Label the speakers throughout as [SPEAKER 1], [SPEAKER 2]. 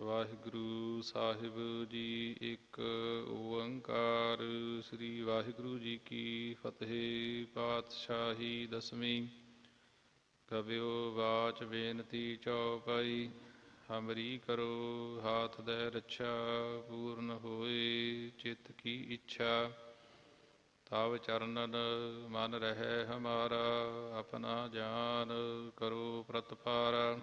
[SPEAKER 1] ਵਾਹਿਗੁਰੂ ਸਾਹਿਬ ਜੀ, ਇੱਕ ਓੰਕਾਰ। ਸ੍ਰੀ ਵਾਹਿਗੁਰੂ ਜੀ ਕੀ ਫਤਿਹ, ਪਾਤਸ਼ਾਹੀ ਦਸਵੀਂ। ਕਬਿਓ ਬਾਚ ਬੇਨਤੀ ਚਉਪਈ ਹਮਰੀ ਕਰੋ, ਹਾਥ ਦੇ ਰੱਛਾ ਪੂਰਨ ਹੋਏ, ਚਿਤ ਕੀ ਇੱਛਾ। ਤਵ ਚਰਨਨ ਮਨ ਰਹਿ ਹਮਾਰਾ, ਆਪਣਾ ਜਾਨ ਕਰੋ ਪ੍ਰਤਪਾਰਾ।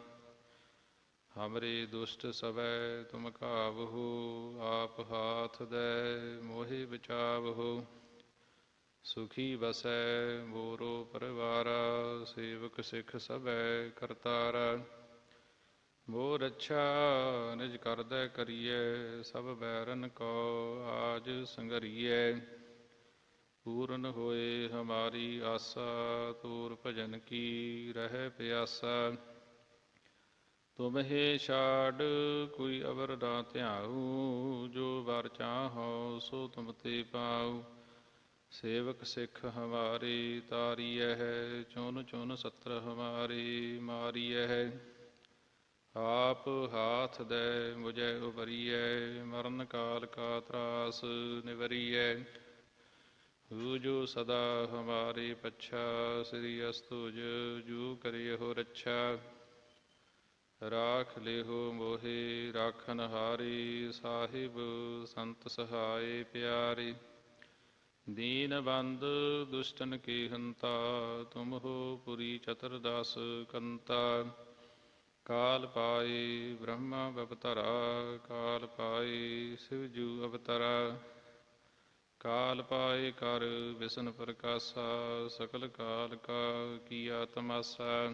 [SPEAKER 1] ਹਮਰੇ ਦੁਸ਼ਟ ਸਵੈ ਤੁਮ ਘਾਵਹੋ ਆਪ ਹਾਥ ਦੈ ਮੋਹਿ ਬਚਾਵਹੋ ਸੁਖੀ ਬਸੈ ਮੋਰੋ ਪਰਿਵਾਰਾ, ਸੇਵਕ ਸਿੱਖ ਸਭੈ ਕਰਤਾਰਾ। ਮੋ ਰੱਛਾ ਨਿਜ ਕਰਦੈ ਕਰੀਐ, ਸਭ ਬੈਰਨ ਕੋ ਆਜ ਸੰਗਰੀਐ। ਪੂਰਨ ਹੋਏ ਹਮਾਰੀ ਆਸਾ, ਤੂਰ ਭਜਨ ਕੀ ਰਹਿ ਪਿਆਸਾ। ਤੁਮਹੇ ਛਾੜ ਕੋਈ ਅਵਰ ਨਾ ਧਿਆਉ, ਜੋ ਵਰ ਚਾਹੋ ਸੋ ਤੁਮ ਤੇ ਪਾਉ। ਸੇਵਕ ਸਿੱਖ ਹਮਾਰੇ ਤਾਰੀਐ ਹੈ ਚੁਨ ਚੁਨ ਸਤਰ ਹਮਾਰੇ ਮਾਰੀਐ ਹੈ ਆਪ ਹਾਥ ਦੇ, ਮੁਝੈ ਉਬਰੀਐ ਮਰਨ ਕਾਲ ਕਾ ਤਰਾਸ ਨਿਵਰੀਐ। ਹੂ ਜੋ ਸਦਾ ਹਮਾਰੇ ਪੱਛਾ, ਸ੍ਰੀ ਅਸਤੁਜ, ਜੂ ਕਰਿਓ ਰੱਛਾ। ਰਾਖ ਲਿਹੋ ਮੋਹਿ, ਰਾਖਨ ਹਾਰੀ ਸਾਹਿਬ, ਸੰਤ ਸਹਾਏ ਪਿਆਰੀ। ਦੀਨ ਬੰਦ ਦੁਸ਼ਟਨ ਕੀ ਹੰਤਾ ਤੁਮ ਹੋ ਪੁਰੀ ਚਤੁਰਦਾਸ ਕੰਤਾ। ਕਾਲ ਪਾਏ ਬ੍ਰਹਮਾ ਬਵਤਰਾ ਕਾਲ ਪਾਈ ਸ਼ਿਵਜੂ ਅਵਤਰਾ। ਕਾਲ ਪਾਏ ਕਰ ਵਿਸ਼ਨ ਪ੍ਰਕਾਸ਼ਾ, ਸਕਲ ਕਾਲ ਕਾ ਕੀਆ ਤਮਾਸਾ।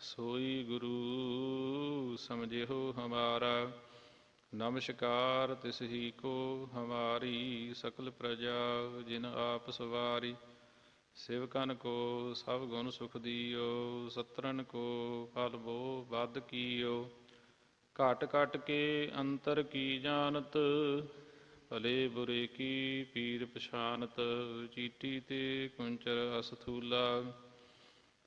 [SPEAKER 1] ਸੋਈ ਗੁਰੂ ਸਮਝਿਓ ਹਮਾਰਾ, ਨਮਸਕਾਰ ਤਿਸ ਹੀ ਕੋ ਹਮਾਰੀ ਸਕਲ ਪ੍ਰਜਾ ਜਿਨ ਆਪ ਸਵਾਰੀ। ਸਿਵਕਨ ਕੋ ਸਭ ਗੁਣ ਸੁਖ ਦੀਓ ਸਤਰਨ ਕੋ ਫਲ ਬੋ ਵੱਧ ਕੀਓ। ਘਟ ਘਟ ਕੇ ਅੰਤਰ ਕੀ ਜਾਣਤ, ਭਲੇ ਬੁਰੇ ਕੀ ਪੀਰ ਪਛਾਨਤ, ਚੀਟੀ ਤੇ ਕੁੰਚਰ ਅਸਥੂਲਾ।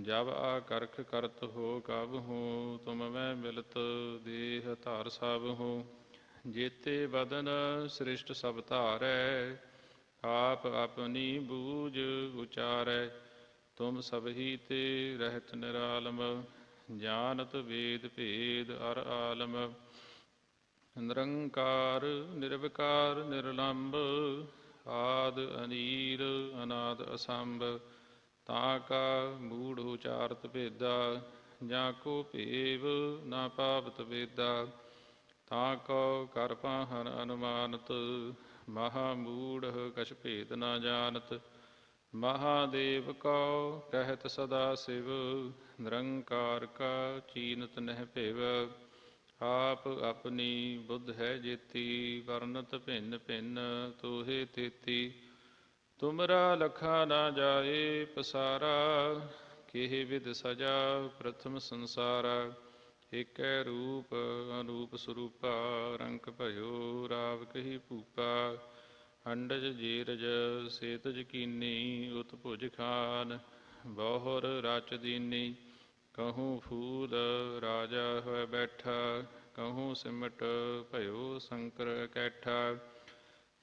[SPEAKER 1] ਜਬ ਆ ਕਰਖ ਕਰਤ ਹੋ ਕਬ ਹੂੰ, ਤੁਮ ਮੈਂ ਮਿਲਤ ਦੇਹ ਧਾਰ ਸਭ ਹੂੰ। ਜੇਤੇ ਬਦਨ ਸ੍ਰਿਸ਼ਟ ਸਭ ਧਾਰੈ, ਆਪ ਆਪਣੀ ਬੂਝ ਉਚਾਰੈ। ਤੁਮ ਸਭ ਹੀ ਤੇ ਰਹਿਤ ਨਿਰਾਲਮ, ਜਾਣਤ ਵੇਦ ਭੇਦ ਅਰ ਆਲਮ। ਨਿਰੰਕਾਰ, ਨਿਰਵਿਕਾਰ ਨਿਰਲੰਭ ਆਦ ਅਨੀਰ, ਅਨਾਦ ਅਸੰਭ। ਤਾਂ ਕਾ ਮੂੜ ਉਚਾਰਤ ਭੇਦਾ, ਜਾਂ ਕੋ ਭੇਵ ਨਾ ਪਾਵਤ ਵੇਦਾ। ਤਾਂ ਕੋ ਕਰ ਪਾਹਨ ਅਨੁਮਾਨਤ, ਮਹਾ ਮੂੜ ਕਛ ਭੇਦ ਨਾ ਜਾਣਤ। ਮਹਾਦੇਵ ਕੋ ਕਹਿਤ ਸਦਾ ਸਿਵ, ਨਿਰੰਕਾਰ ਕਾ ਚੀਨਤ ਨਹਿ ਭਿਵ। ਆਪ ਆਪਣੀ ਬੁੱਧ ਹੈ ਜੇਤੀ, ਵਰਨਤ ਭਿੰਨ ਭਿੰਨ ਤੋਹੇ ਤੇਤੀ। ਤੁਮਰਾ ਲਖਾ ਨਾ ਜਾਏ ਪਸਾਰਾ, ਕਿਹ ਵਿਦ ਸਜਾ ਪ੍ਰਥਮ ਸੰਸਾਰਾ। ਏਕੈ ਰੂਪ ਅਨੂਪ ਸਰੂਪਾ, ਰੰਕ ਭਇਓ ਰਾਵ ਕਹੀ ਭੂਪਾ। ਅੰਡਜ ਜੀਰਜ ਸੇਤਜ ਕੀਨੀ, ਉਤ ਭੁਜ ਖਾਨ, ਬਹੁਰ ਰਚ ਦੀਨੀ। ਕਹੂੰ ਫੂਲ ਰਾਜਾ ਹੋਇ ਬੈਠਾ, ਕਹੂੰ ਸਿਮਟ ਭਇਓ ਸ਼ੰਕਰ ਕੈਠਾ।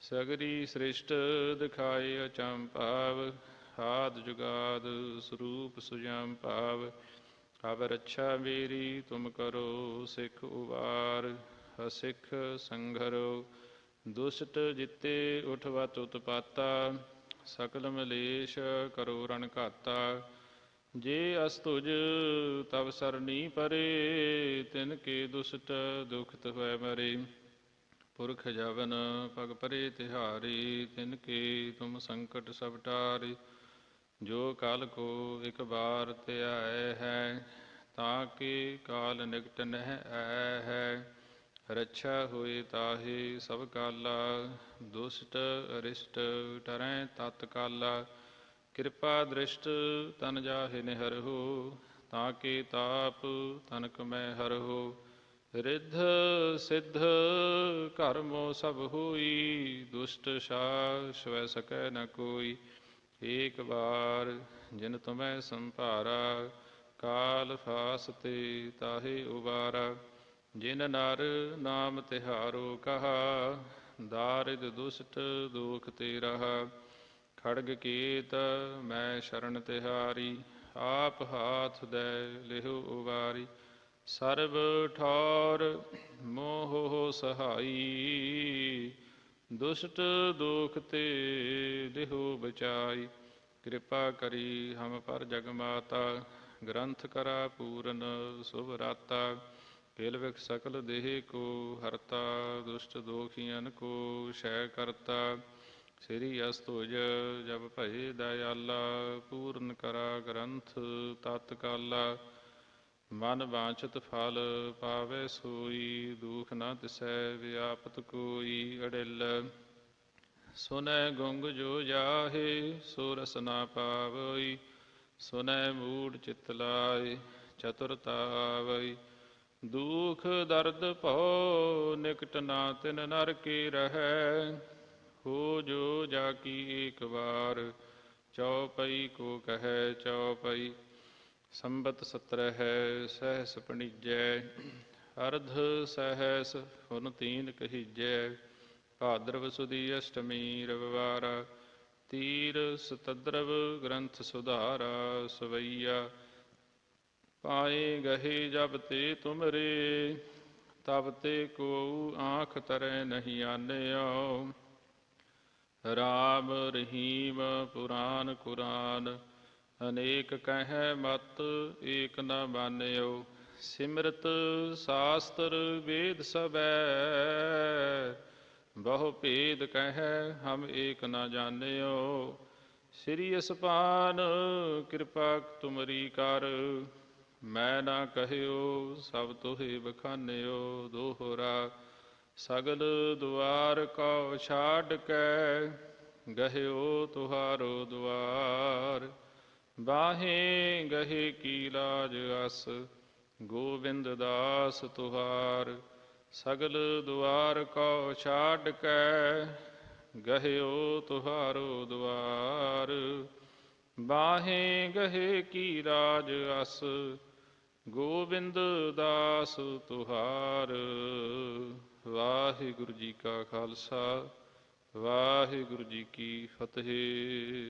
[SPEAKER 1] ਸਗਰੀ ਸ੍ਰਿਸ਼ਟ ਦਿਖਾਏ ਅਚੰਭਾਵ ਆਦ ਜੁਗਾਦ ਸਰੂਪ ਸੁਜਮ ਭਾਵ। ਹਵ ਰੱਛਾ ਮੇਰੀ, ਤੁਮ ਕਰੋ ਸਿੱਖ ਉਵਾਰ, ਅਸਿੱਖ ਸੰਘਰੋ। ਦੁਸ਼ਟ ਜਿਤੇ ਉਠਵਤ ਉਤਪਾਤਾ, ਸਕਲ ਮਲੇਸ਼ ਕਰੋ ਰਨ ਘਾਤਾ। ਜੇ ਅਸਤੁਜ ਤਬ ਸਰਨੀ ਪਰੇ, ਤਿਨ ਕੇ ਦੁਸਟ ਦੁਖਤ ਹੋਇ ਮਰੇ। ਪੁਰਖ ਜਵਨ ਪਗ ਪਰੇ ਤਿਹਾਰੀ, ਤਿਨ ਕੇ ਤੁਮ ਸੰਕਟ ਸਭ ਟਾਰੇ। ਜੋ ਕਾਲ ਕੋ ਇਕ ਬਾਰ ਧਿਆਏ ਹੈ, ਤਾਂ ਕਿ ਕਾਲ ਨਿਕਟ ਨਹਿ ਆਇ ਹੈ। ਰੱਛਾ ਹੋਏ ਤਾਹੇ ਸਭ ਕਾਲਾ, ਦੁਸ਼ਟ ਅਰਿਸ਼ਟ ਟਰੈ ਤਤ ਕਾਲਾ। ਕਿਰਪਾ ਦ੍ਰਿਸ਼ਟ ਤਨ ਜਾਹਿ ਨਿਹਰਹੁ, ਤਾਂ ਕਿ ਤਾਪ ਤਨਕ ਮੈਂ ਹਰਹੁ। ਰਿੱਧ ਸਿੱਧ ਕਰਮੋ ਸਭ ਹੋਈ, ਦੁਸ਼ਟ ਸਾਸ ਵੈ ਸਕੈ ਨ ਕੋਈ। ਏਕ ਬਾਰ ਜਿਨ ਤੁਮੈ ਸੰਭਾਰਾ, ਕਾਲ ਫਾਸ ਤਾਹੇ ਉਬਾਰਾ। ਜਿਨ ਨਰ ਨਾਮ ਤਿਹਾਰੋ ਕਹਾ, ਦਾਰਿਦ ਦੁਸ਼ਟ ਦੁਖ ਤੇ ਰਹਾ। ਖੜਗ ਕੀਤ ਮੈਂ ਸ਼ਰਨ ਤਿਹਾਰੀ, ਆਪ ਹਾਥ ਦੇ ਲਿਹੁ ਉਵਾਰੀ ਸਰਬ ਠੌਰ ਮੋਹ ਸਹਾਈ, ਦੁਸ਼ਟ ਦੁਖ ਤੇ ਲਿਹੁ ਬਚਾਈ। ਕਿਰਪਾ ਕਰੀ ਹਮ ਪਰ ਜਗ ਮਾਤਾ, ਗ੍ਰੰਥ ਕਰਾ ਪੂਰਨ ਸੁਭ ਰਾਤਾ। ਕੇਲ ਵਿਖ ਸਕਲ ਦੇਹ ਕੋ ਹਰਤਾ, ਦੁਸ਼ਟ ਦੋਖੀਆਂ ਕੋ ਸ਼ੈ ਕਰਤਾ। ਸ੍ਰੀ ਅਸਤੁਜ ਜਬ ਭਏ ਦਇਆਲਾ, ਪੂਰਨ ਕਰਾ ਗ੍ਰੰਥ ਤਤ ਕਾਲਾ ਮਨ ਵਾਂਛਤ ਫਲ ਪਾਵੇ ਸੋਈ, ਦੁਖ ਨ ਤਿਸੈ ਵਿਆਪਤ ਕੋਈ ਅੜਿਲ। ਸੁਨੈ ਗੁੰਗ ਜੋ ਜਾਹੇ ਸੋ ਰਸ ਨਾ ਪਾਵਈ। ਸੁਨੈ ਮੂੜ ਚਿਤ ਲਾਏ, ਚਤੁਰਤਾ ਆਵਈ। ਦੁਖ ਦਰਦ ਭਉ, ਨਿਕਟ ਨਾ ਤਿਨ ਨਰ ਕੀ ਰਹੈ। ਹੋ ਜੋ ਜਾ ਕੀ ਏਕ ਵਾਰ, ਚਉਪਈ ਕੋ ਕਹੈ ਚਉਪਈ। ਸੰਬਤ ਸਤਰ ਹੈ ਸਹਿਸ ਪਣੀਜੈ, ਅਰਧ ਸਹਿਸ ਹੁਨ ਤੀਨ ਕਹੀਜੈ, ਭਾਦਰਵ ਸੁਦੀ ਅਸ਼ਟਮੀ ਰਵਿਵਾਰ, ਤੀਰ ਸਤਦਰਵ ਗ੍ਰੰਥ ਸੁਧਾਰਾ ਸਵਈਆ, ਪਾਏ ਗਹੇ ਜਬ ਤੇ ਤੁਮਰੇ, ਤਬ ਤੇ ਕੋ ਆਂਖ ਤਰੈ ਨਹੀਂ ਆਨਿਓ ਰਾਮ ਰਹੀਮ ਪੁਰਾਨ ਕੁਰਾਨ ਅਨੇਕ ਕਹਿ ਮਤ ਏਕ ਨ ਮਾਨਿਓ, ਸਿਮਰਤ ਸਾਸਤਰ ਵੇਦ ਸਭੈ। ਬਹੁ ਭੇਦ ਕਹਿ ਹਮ ਏਕ ਨ ਜਾਣਿਓ, ਸ੍ਰੀ ਅਸਪਾਨ ਕਿਰਪਾ ਤੁਮਰੀ ਕਰ। ਮੈਂ ਨਾ ਕਹਿਓ ਸਭ ਤੋਹਿ ਬਖਾਨਿਓ, ਦੋਹਰਾ ਸਗਲ ਦੁਆਰ ਕੋ ਛਾੜ ਕੇ, ਗਹਿਓ ਤੁਹਾਰੋ ਦੁਆਰ। ਬਾਹੇ ਗਹੇ ਕੀ ਲਾਜ ਅਸ, ਗੋਬਿੰਦ ਦਾਸ ਤੁਹਾਰ, ਸਗਲ ਦੁਆਰ ਕੋ ਛਾੜ ਕੇ, ਗਹਿਓ ਤੁਹਾਰੋ ਦੁਆਰ। ਬਾਹੇ ਗਹੇ ਕੀ ਰਾਜ ਅਸ, ਗੋਬਿੰਦ ਦਾਸ ਤੁਹਾਰ। ਵਾਹਿਗੁਰੂ ਜੀ ਕਾ ਖਾਲਸਾ, ਵਾਹਿਗੁਰੂ ਜੀ ਕੀ ਫਤਿਹ।